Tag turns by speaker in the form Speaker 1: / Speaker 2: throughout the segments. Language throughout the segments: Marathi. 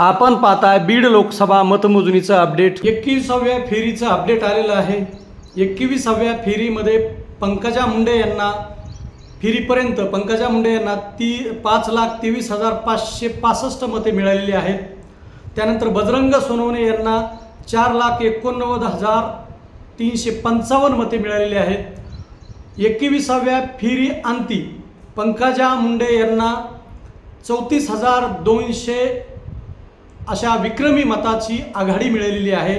Speaker 1: आपण पाहताय बीड लोकसभा मतमोजणीचं अपडेट. एकवीसाव्या फेरीचं अपडेट आलेलं आहे. एकवीसाव्या फेरीमध्ये पंकजा मुंडे यांना फेरीपर्यंत पंकजा मुंडे यांना ती पाच लाख तेवीस हजार पाचशे पासष्ट मते मिळालेली आहेत. त्यानंतर बजरंग सोनवणे यांना चार लाख एकोणनव्वद हजार तीनशे पंचावन्न मते मिळालेली आहेत. एकविसाव्या फेरी अंती पंकजा मुंडे यांना चौतीस हजार दोनशे अशा विक्रमी मताची आघाडी मिळालेली आहे.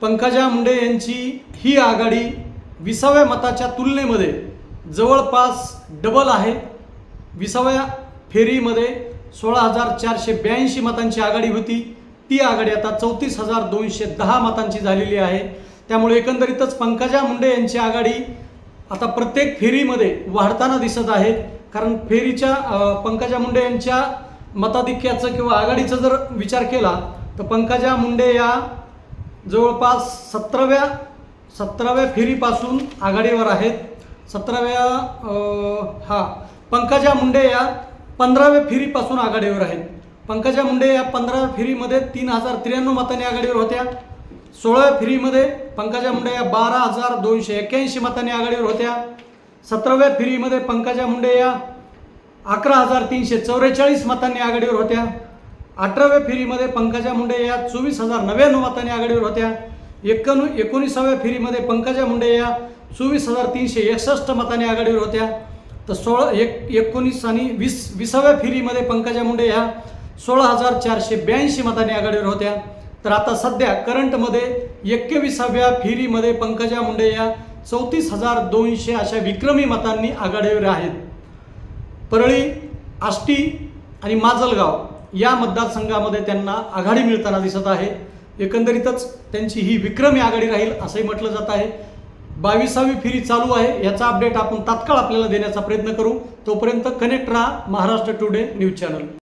Speaker 1: पंकजा मुंडे यांची ही आघाडी विसाव्या मताच्या तुलनेमध्ये जवळपास डबल आहे. विसाव्या फेरीमध्ये सोळा हजार चारशे ब्याऐंशी मतांची आघाडी होती. ती आघाडी आता चौतीस हजार दोनशे दहा मतांची झालेली आहे. त्यामुळे एकंदरीतच पंकजा मुंडे यांची आघाडी आता प्रत्येक फेरीमध्ये वाढताना दिसत आहे. कारण फेरीच्या पंकजा मुंडे यांच्या मताधिक्याचं किंवा आघाडीचा जर विचार केला तर पंकजा मुंडे या जवळपास सतराव्या सतराव्या फेरीपासून आघाडीवर आहेत. सतराव्या हा पंकजा मुंडे या पंधराव्या फेरीपासून आघाडीवर आहेत. पंकजा मुंडे या पंधराव्या फेरीमध्ये तीन हजार त्र्याण्णव मतांनी आघाडीवर होत्या. सोळाव्या फेरीमध्ये पंकजा मुंडे या बारा हजार दोनशे एक्क्याऐंशी मतांनी आघाडीवर होत्या. सतराव्या फेरीमध्ये पंकजा मुंडे या अकरा हजार तीनशे चौवेचाळीस मतांनी आघाडीवर होत्या. अठराव्या फेरीमध्ये पंकजा मुंडे या चोवीस हजार नव्याण्णव मतांनी आघाडीवर होत्या. एकोण एकोणीसाव्या फेरीमध्ये पंकजा मुंडे या चोवीस हजार तीनशे एकसष्ट मतांनी आघाडीवर होत्या. तर सोळा एक एकोणीस आणि वीस विसाव्या फेरीमध्ये पंकजा मुंडे ह्या सोळा हजार चारशे ब्याऐंशी मतांनी आघाडीवर होत्या. तर आता सध्या करंटमध्ये एकविसाव्या फेरीमध्ये पंकजा मुंडे या चौतीस हजार दोनशे अशा विक्रमी मतांनी आघाडीवर आहेत. परळी आष्टी आणि माजलगाव या मतदारसंघामध्ये त्यांना आघाडी मिळताना दिसत आहे. एकंदरीतच त्यांची ही विक्रमी आघाडी राहील असंही म्हटलं जात आहे. बावीसावी फेरी चालू आहे याचा अपडेट आपण तात्काळ आपल्याला देण्याचा प्रयत्न करू. तोपर्यंत कनेक्ट राहा महाराष्ट्र टुडे न्यूज चॅनल